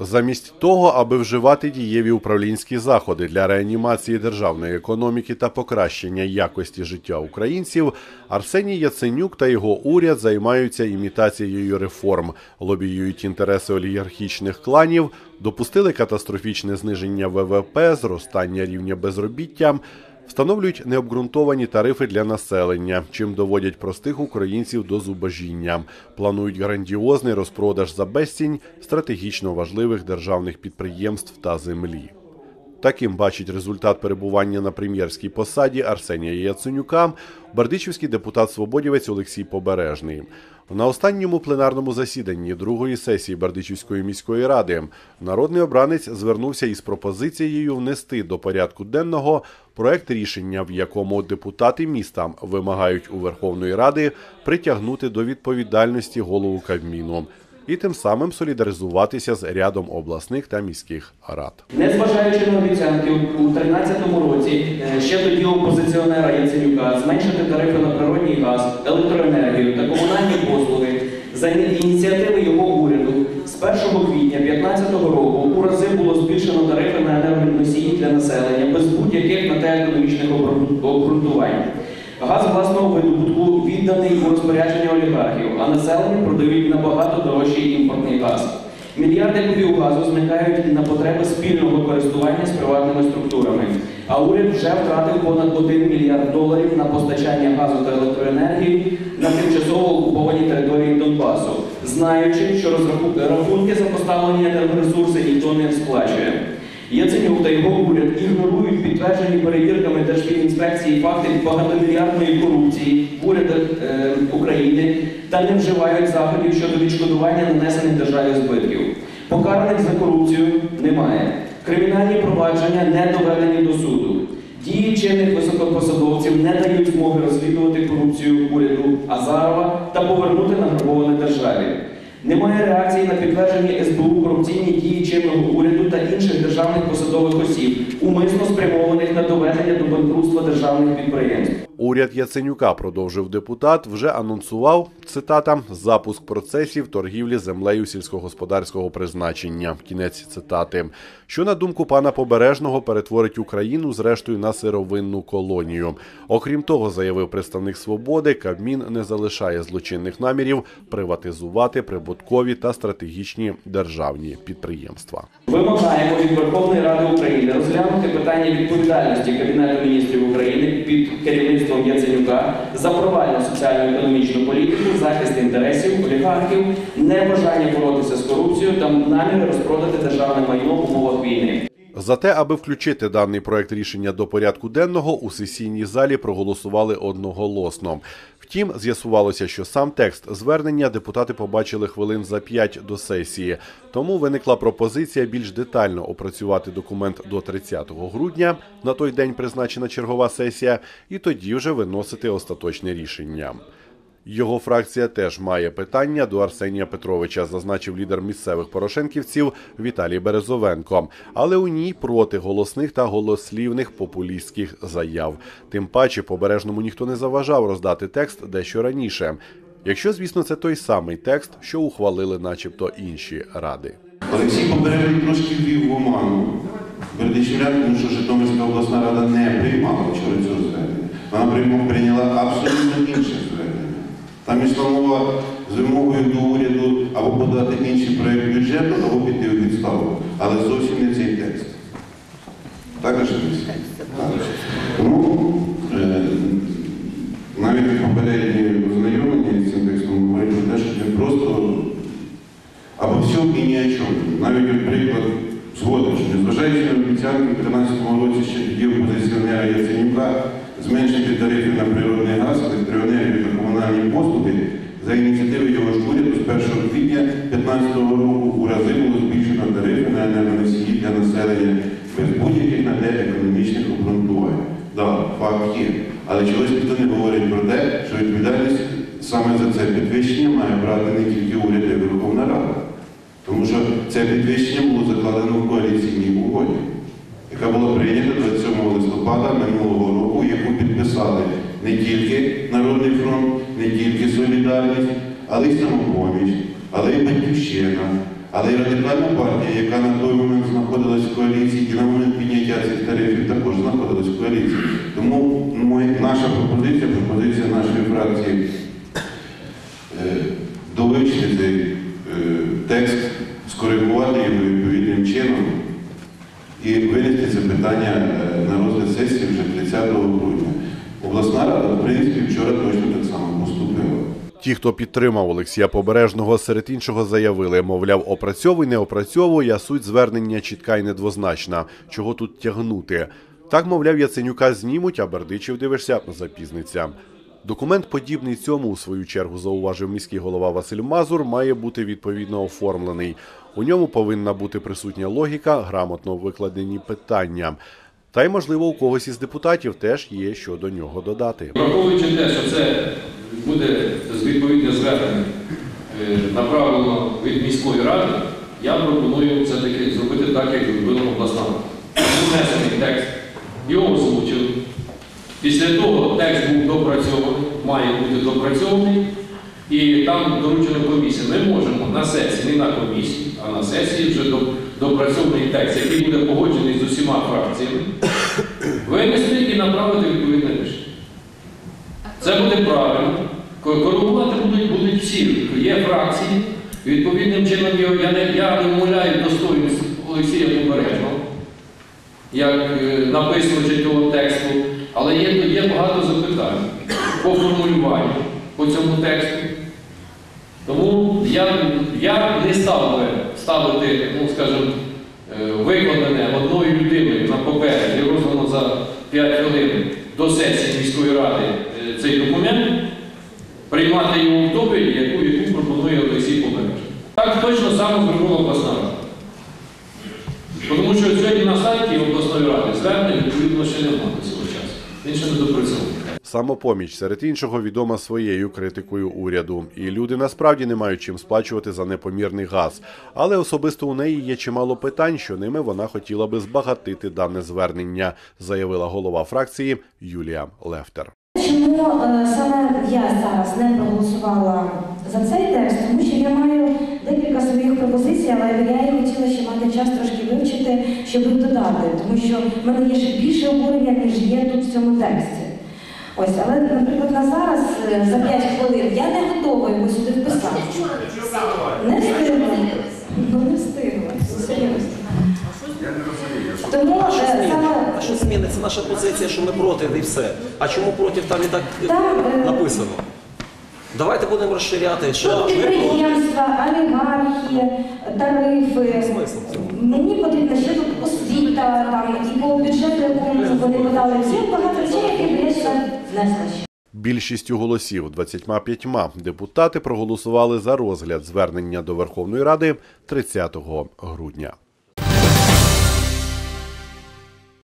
Замість того, аби вживати дієві управлінські заходи для реанімації державної економіки та покращення якості життя українців, Арсеній Яценюк та його уряд займаються імітацією реформ, лобіюють інтереси олігархічних кланів, допустили катастрофічне зниження ВВП, зростання рівня безробіття. Встановлюють необґрунтовані тарифи для населення, чим доводять простих українців до зубожіння. Планують грандіозний розпродаж за безцінь стратегічно важливих державних підприємств та землі. Таким бачить результат перебування на прем'єрській посаді Арсенія Яценюка, бердичівський депутат Свободівець Олексій Побережний. На останньому пленарному засіданні другої сесії Бердичівської міської ради народний обранець звернувся із пропозицією внести до порядку денного проект рішення, в якому депутати міста вимагають у Верховної Ради притягнути до відповідальності голову Кабміну і тим самим солідаризуватися з рядом обласних та міських рад. Незважаючи на обіцянки у 2013 році е, ще тоді опозиціонера Яценюка зменшити тарифи на природній газ, електроенергію та комунальні послуги за ініціативи його уряду з 1 квітня 2015 року у рази було збільшено тарифи на енергоносії для населення без будь-яких на те економічних обґрунтувань. Газ власного видобутку відданий у розпорядження олігархів, а населенню продають набагато дорожчий імпортний газ. Мільярди кубів газу зникають на потреби спільного користування з приватними структурами. А уряд вже втратив понад 1 мільярд доларів на постачання газу та електроенергії на тимчасово окупованій території Донбасу, знаючи, що розрахунки за поставлені енергоресурси ніхто не сплачує. Яценюк та його уряд ігнорують підтверджені перевірками Держфінінспекції факти багатомільярдної корупції в урядах е, України та не вживають заходів щодо відшкодування нанесених державі збитків. Покараних за корупцію немає. Кримінальні провадження не доведені до суду. Дії чинних високопосадовців не дають змоги розслідувати корупцію уряду Азарова та повернути награбоване державі. Немає реакції на підтверджені СБУ корупційні дії чинного уряду та інших державних посадових осіб, умисно спрямованих на до банкрутства державних підприємств. Уряд Яценюка продовжив депутат. Вже анонсував цитата запуск процесів торгівлі землею сільськогосподарського призначення. Кінець цитати, що на думку пана Побережного перетворить Україну зрештою на сировинну колонію. Окрім того, заявив представник свободи, Кабмін не залишає злочинних намірів приватизувати прибуткові та стратегічні державні підприємства. Вимагаємо від Верховної Ради України розглянути питання відповідальності Кабінету міністрів України під керівництвом Яценюка за провальну соціально-економічну політику, захист інтересів олігархів, небажання боротися з корупцією та наміри розпродати державне майно в умовах війни. За те, аби включити даний проект рішення до порядку денного, у сесійній залі проголосували одноголосно. Втім, з'ясувалося, що сам текст звернення депутати побачили хвилин за п'ять до сесії. Тому виникла пропозиція більш детально опрацювати документ до 30 грудня. На той день призначена чергова сесія, і тоді вже виносити остаточне рішення. Його фракція теж має питання до Арсенія Петровича, зазначив лідер місцевих порошенківців Віталій Березовенко. Але у ній проти голосних та голослівних популістських заяв. Тим паче побережному ніхто не заважав роздати текст дещо раніше. Якщо, звісно, це той самий текст, що ухвалили, начебто, інші ради. Олексій Побережний трошки ввів в оману Бердичівлян, тому що Житомирська обласна рада не приймала вчора цього звернення. Вона прийняла абсолютно. Там йшла мова з вимогою до уряду або подати інший проєкт бюджету, або піти у відставку. Але зовсім не цей текст. Так, же Тому е, навіть попередні ознайомлення з цим текстом говорять про те, що він просто або все і ні о чому. Навіть от приклад згодом, що незважаючи на обіцянки в 2013 році ще тоді опозиціонера Яценюка зменшити тарифи на природний газ, електроенергію та послуги за ініціативи його ж уряду з 1 квітня 2015 року у рази було збільшено тарифи на енергоносії для населення без будь-яких на те економічних обґрунтувань. Так, факт є. Але чогось ніхто не говорить про те, що відповідальність саме за це підвищення має брати не тільки уряд і Верховна Рада. Тому що це підвищення було закладено в коаліційній угоді, яка була прийнята 27 листопада минулого року, яку підписали не тільки Народний фронт, не тільки Солідарність, але й самопоміч, але й Батьківщина, Але і радикальна партія, яка на той момент знаходилась в коаліції, і на момент підняття цих тарифів також знаходилась в коаліції. Тому наша пропозиція, пропозиція нашої фракції е, довивчити цей текст, скоригувати його відповідним чином і винести це питання е, на розгляд сесії вже 30 грудня. Обласна рада, принципі, вчора точно так само поступила. Ті, хто підтримав Олексія Побережного, серед іншого заявили, мовляв, опрацьовуй, не опрацьовуй, а суть звернення чітка і недвозначна. Чого тут тягнути? Так, мовляв, Яценюка знімуть, а Бердичів, дивишся, запізниться. Документ, подібний цьому, у свою чергу зауважив міський голова Василь Мазур, має бути відповідно оформлений. У ньому повинна бути присутня логіка, грамотно викладені питання. Та й, можливо, у когось із депутатів теж є що до нього додати. Враховуючи те, що це буде відповідне звернення е, направлено від міської ради, я пропоную все-таки зробити так, як зробила обласна. Внесений текст, його озвучили. Після того текст був допрацьований, має бути допрацьований, і там доручено комісії. Ми можемо на сесії, не на комісії, а на сесії вже допрацьований текст, який буде погоджений з усіма фракціями, винести і направити відповідне рішення. Це буде правильно. Ко- Коригувати будуть, будуть всі. Є фракції. Відповідним чином я не, я достоїнство Олексія Побережного, як е, написано чи того тексту, але є, є багато запитань по формулюванню по цьому тексту. Тому я, я не став би ставити, ну скажімо, е, викладене одною людиною на папері і роздано за 5 хвилин до сесії міської ради е, цей документ, приймати його в доповідь, яку, яку пропонує Олексій Побережний. Так точно само зробила обласна рада. Тому що сьогодні на сайті обласної ради звернень відповідно ще немає цього часу. Він ще не допрацьований. Самопоміч серед іншого відома своєю критикою уряду, і люди насправді не мають чим сплачувати за непомірний газ. Але особисто у неї є чимало питань, що ними вона хотіла би збагатити дане звернення, заявила голова фракції Юлія Лефтер. Чому е, саме я зараз не проголосувала за цей текст? Тому що я маю декілька своїх пропозицій, але я і хотіла ще мати час трошки вивчити, щоб додати, тому що в мене є ще більше обурення, ніж є тут в цьому тексті. Ось, але, наприклад, на зараз е, за 5 хвилин я не готова його сюди вписати. Не встигла. Ну не встигла. Тому е, саме А що зміниться наша позиція, що ми проти, і все. А чому проти там і так Там, е, написано? Давайте будемо розширяти, що Тут проти. підприємства, олігархи, тарифи. Смисл в цьому? Мені потрібно ще тут освіта, там і по бюджету, якому вони подали. Всі багато речей, які б я ще. Більшістю голосів 25 депутати проголосували за розгляд звернення до Верховної Ради 30 грудня.